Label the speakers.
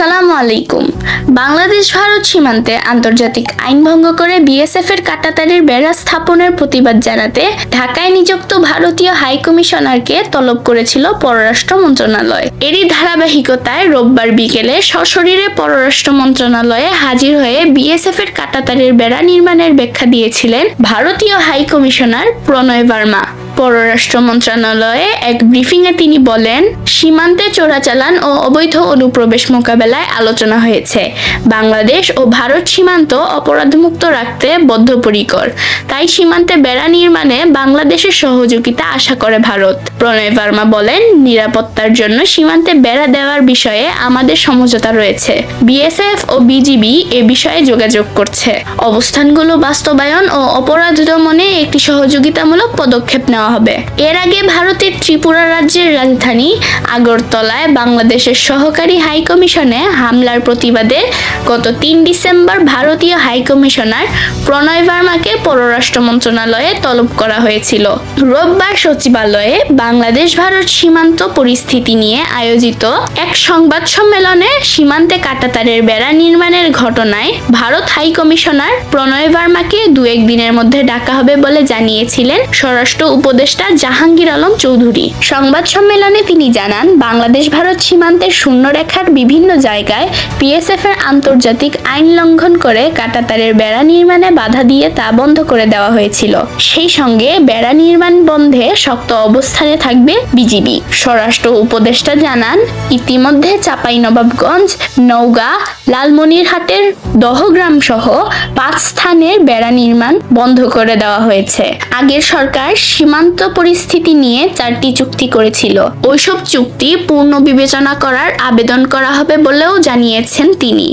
Speaker 1: আসসালামু আলাইকুম। বাংলাদেশ, ভারত সীমান্তে আন্তর্জাতিক আইন ভঙ্গ করে বিএসএফ এর কাটাতারের বেড়া স্থাপনের প্রতিবাদ জানাতে ঢাকায় নিযুক্ত ভারতীয় হাই কমিশনারকে তলব করেছিল পররাষ্ট্র মন্ত্রণালয়। এরই ধারাবাহিকতায় রোববার বিকেলে সশরীরে পররাষ্ট্র মন্ত্রণালয়ে হাজির হয়ে বিএসএফ এর কাটাতারের বেড়া নির্মাণের ব্যাখ্যা দিয়েছিলেন ভারতীয় হাই কমিশনার প্রণয় বার্মা পররাষ্ট্র মন্ত্রণালয়ে এক ব্রিফিংয়ে তিনি বলেন, সীমান্তে চোরাচালান ও অবৈধ অনুপ্রবেশ মোকাবেলায় আলোচনা হয়েছে। বাংলাদেশ ও ভারত সীমান্ত অপরাধমুক্ত রাখতে বদ্ধপরিকর। তাই সীমান্তে বেড়া নির্মাণে বাংলাদেশের সহযোগিতা আশা করে ভারত। প্রণয় ভার্মা বলেন, নিরাপত্তার জন্য সীমান্তে বেড়া দেওয়ার বিষয়ে আমাদের সমঝোতা রয়েছে। বিএসএফ ও বিজিবি এ বিষয়ে যোগাযোগ করছে। অবস্থানগুলো বাস্তবায়ন ও অপরাধ দমনে একটি সহযোগিতামূলক পদক্ষেপ নেওয়া হবে। এর আগে ভারতের ত্রিপুরা রাজ্যের রাজধানী আগরতলায় বাংলাদেশের সহকারী হাইকমিশনে হামলার প্রতিবাদে গত তিন ডিসেম্বর ভারতীয় হাইকমিশনার প্রণয় ভার্মাকে পররাষ্ট্র মন্ত্রণালয়ে তলব করা হয়েছিল। রোববার সচিবালয়ে বাংলাদেশ ভারত সীমান্ত পরিস্থিতি নিয়ে আয়োজিত এক সংবাদ সম্মেলনে সীমান্তে কাটাতারের বেড়া নির্মাণের ঘটনায় ভারত হাইকমিশনার প্রণয় ভার্মাকে দু একদিনের মধ্যে ডাকা হবে বলে জানিয়েছিলেন স্বরাষ্ট্র উপদেষ্টা জাহাঙ্গীর আলম চৌধুরী। সংবাদ সম্মেলনে তিনি জানান, বাংলাদেশ ভারত সীমান্তের শূন্যরেখার বিভিন্ন জায়গায় পিএসএফ এর আন্তর্জাতিক আইন লঙ্ঘন করে কাটাতারের বেড়া নির্মাণে বাধা দিয়ে তা বন্ধ করে দেওয়া হয়েছিল। সেই সঙ্গে বেড়া নির্মাণ বন্ধে শক্ত অবস্থানে থাকবে বিজিবি। স্বরাষ্ট্র উপদেষ্টা জানান, ইতিমধ্যে চাঁপাইনবাবগঞ্জ, নওগাঁ, লালমনিরহাটের দহগ্রাম সহ পাঁচ স্থানের বেড়া নির্মাণ বন্ধ করে দেওয়া হয়েছে। আগের সরকার সীমান্ত পরিস্থিতি নিয়ে চারটি চুক্তি করেছিল। ওইসব চুক্তি পূর্ণ বিবেচনা করার আবেদন করা হবে বলেও জানিয়েছেন তিনি।